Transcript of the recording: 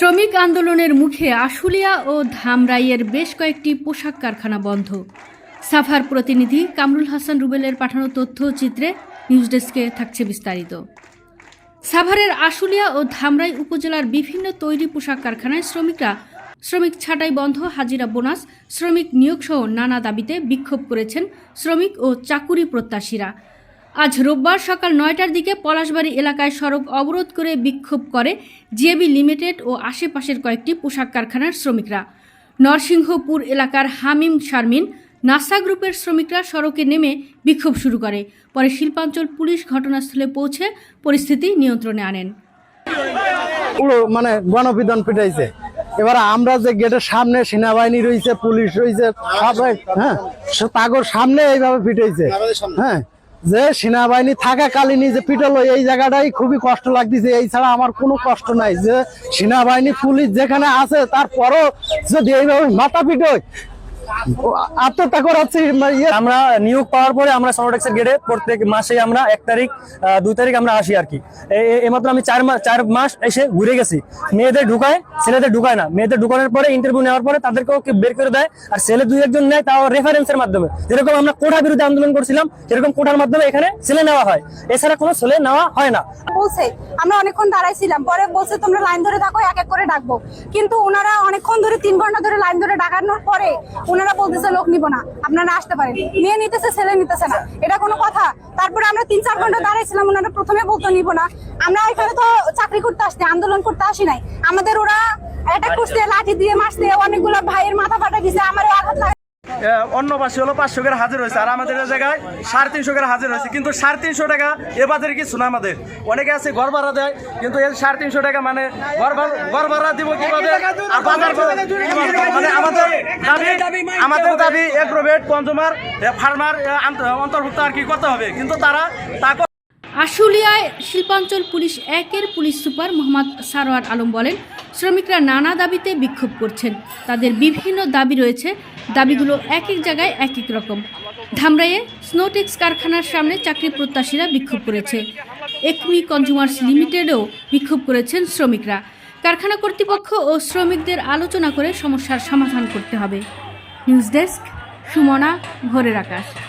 শ্রমিক আন্দোলনের মুখে আশুলিয়া ও ধামরাইয়ের বেশ কয়েকটি পোশাক কারখানা বন্ধ। সাফার প্রতিনিধি কামরুল হাসান রুবেলের পাঠানো তথ্য ও চিত্রে নিউজ ডেস্কে থাকছে বিস্তারিত। সাভারের আশুলিয়া ও ধামরাই উপজেলার বিভিন্ন তৈরি পোশাক কারখানায় শ্রমিকরা শ্রমিক ছাঁটাই বন্ধ, হাজিরা বোনাস, শ্রমিক নিয়োগসহ নানা দাবিতে বিক্ষোভ করেছেন শ্রমিক ও চাকুরি প্রত্যাশীরা। আজ রোববার সকাল নয়টার দিকে পলাশবাড়ি এলাকায় সড়ক অবরোধ করে বিক্ষোভ করে জিএবি লিমিটেড ও আশেপাশের কয়েকটি পোশাক কারখানার শ্রমিকরা। নরসিংহপুর এলাকার হামিম শারমিন নাসা গ্রুপের শ্রমিকরা সড়কে নেমে বিক্ষোভ শুরু করে। পরে শিল্পাঞ্চল পুলিশ ঘটনাস্থলে পৌঁছে পরিস্থিতি নিয়ন্ত্রণে আনেন। পুরো মানে গণপিদন পিটাইছে। এবার আমরা যে গেটের সামনে সেনাবাহিনী রয়েছে পুলিশ রয়েছে সবাই হ্যাঁ তাগর সামনে এইভাবে পিটাইছে। হ্যাঁ যে সেনাবাহিনী থাকাকালীনই যে পিটালো এই জায়গাটাই খুবই কষ্ট লাগতেছে। এই ছাড়া আমার কোনো কষ্ট নাই যে সেনাবাহিনী, পুলিশ যেখানে আছে, তারপরও যদি এইভাবে মাথা পিটোয় আত্মহত্যা করাচ্ছি ইয়ে। আমরা নিয়োগ পাওয়ার পরে আমরা সনোটেক্সের গেটে প্রত্যেক মাসে আমরা এক তারিখ দুই তারিখ আমরা আসি আর কি। এমাত্র আমি চার মাস চার মাস এসে ঘুরে গেছি। মেয়েদের ঢুকায় ছেলেদের ঢুকায় না। মেয়েদের ঢুকানোর পরে ইন্টারভিউ নেওয়ার পরে তাদেরকেও বের করে দেয়? আর ছেলে দুই একজন নেয় তাও রেফারেন্সের মাধ্যমে। যেরকম আমরা কোঠা বিরুদ্ধে আন্দোলন করছিলাম সেরকম কোঠার মাধ্যমে এখানে ছেলে নেওয়া হয়। এছাড়া কোনো ছেলে নেওয়া হয় না। বলছে আমরা অনেকক্ষণ দাঁড়াইছিলাম পরে বলছে তোমরা লাইন ধরে থাকো এক এক করে ডাকবো। কিন্তু ওনারা অনেকক্ষণ ধরে তিন ঘণ্টা ডাকানোর পরে ওনারা বলতেছে, লোক নিব না, আপনারা আসতে পারেন। মেয়ে নিতেছে, ছেলে নিতেছে না। এটা কোনো কথা। তারপরে আমরা তিন চার ঘণ্টা দাঁড়িয়েছিলাম ওনারা প্রথমে বলতো, নিব না। আমরা এখানে তো চাকরি করতে আসছি, আন্দোলন করতে আসি নাই। আমাদের ওরা অ্যাটাক করছে, লাঠি দিয়ে মারছে, অনেকগুলো ভাইয়ের মাথা ফাটা দিছে আমার আঘাত অন্য পাশে হলো পাঁচশো করে হাজির হয়েছে আর আমাদের জায়গায় সাড়ে তিনশো করে হাজির হয়েছে। কিন্তু সাড়ে তিনশো টাকা এ বাজারে কিছু না আমাদের। অনেকে আছে ঘর ভাড়া দেয় কিন্তু এই সাড়ে তিনশো টাকা মানে ঘর ভাড়া ঘর ভাড়া দিব কীভাবে? আর বাজার মানে আমাদের দাবি আমাদের দাবি এগ্রোভেট কনজুমার ফার্মার অন্তর্ভুক্ত আর কি করতে হবে। কিন্তু তারা তা করে- আশুলিয়ায় শিল্পাঞ্চল পুলিশ একের পুলিশ সুপার মোহাম্মদ সারোয়ার আলম বলেন, শ্রমিকরা নানা দাবিতে বিক্ষোভ করছেন। তাদের বিভিন্ন দাবি রয়েছে। দাবিগুলো এক এক জায়গায় এক এক রকম। ধামরাইয়ে স্নোটেক্স কারখানার সামনে চাকরি প্রত্যাশীরা বিক্ষোভ করেছে। একমি কনজুমার্স লিমিটেডেও বিক্ষোভ করেছেন শ্রমিকরা। কারখানা কর্তৃপক্ষ ও শ্রমিকদের আলোচনা করে সমস্যার সমাধান করতে হবে। নিউজ ডেস্ক, সুমনা, ভোরের আকাশ।